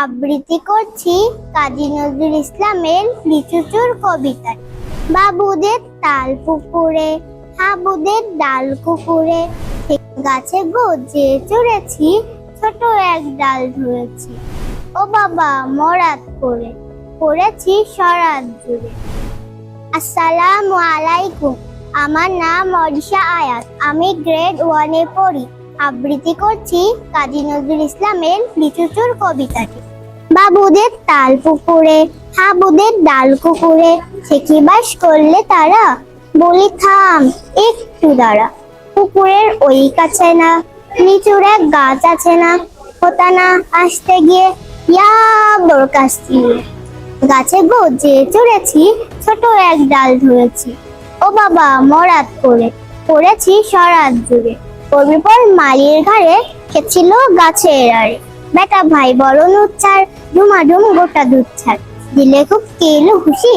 আবৃত্তি করছি কাজী নজরুল ইসলামের লিচুচুর কবিতা বাবুদের তাল পুকুরে, হাবুদের ডাল কুকুরে গাছে গজে চড়েছি, ছোট এক ডাল ধরেছি। ও বাবা, মরাত করে পড়েছি সরাত জুড়ে। আসসালামু আলাইকুম, আমার নাম অরিশা আয়াত, আমি গ্রেড ওয়ানে পড়ি। আবৃত্তি করছি কাজী নজরুল ইসলামের লিচুচুর কবিতাটি। বাবুদের তাল পুকুরে, হাবুদের ডাল কুকুরে, সে কি বাস করলে তারা? বলি, থাম, একটু দাঁড়া। পুকুরের ওই কাছে না লিচুর এক গাছ আছে না। হতা না আসতে গিয়ে ইয়া গাছে গজে চড়েছি, ছোট এক ডাল ধরেছি। ও বাবা মরাত করে, পড়েছি সরাত জুড়ে। পড়বি পর মালির ঘাড়ে খেছিল গাছের আড়ে। বেটা ভাই বড় নুচ্ছার ধুমাধুম গোটা দুচ্ছার দিলে খুব কেলো খুশি,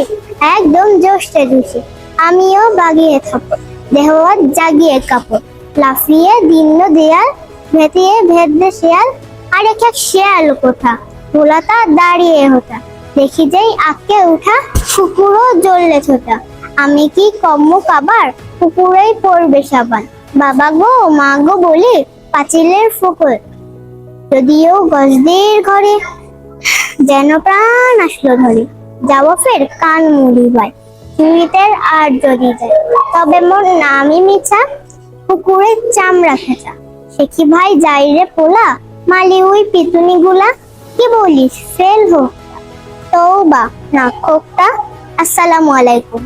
একদম জোশে খুশি আমিও বাগিয়ে থাকো দেহ জাগিয়ে কাপড় লাফিয়ে দিন্ন দেয়াল, ভেতিয়ে ভেদে শেয়াল আর এক এক শেয়াল কোথা? ভোলাতা দাঁড়িয়ে হতা। দেখি যাই আঁকে উঠা, কুকুরও জ্বললে ছোটা আমি কি কম্ম কাবার? কুকুরেই পড়বে সাবান। বাবা গো, মা গো বলি, পাঁচিলের ফুকুর। যদিও গজদের ঘরে যেন প্রাণ আসলো ধরে। যাব ফের কান মুড়ি ভাই চুরিতের আর যদি যায়, তবে মোর নামই মিছা, পুকুরের চামড়া খেঁচা। সে কি ভাই যাই রে পোলা? মালি ওই পিতুনি গুলা কি বলিস, ফেল হোক। তৌবা না খোকটা আসসালামু আলাইকুম।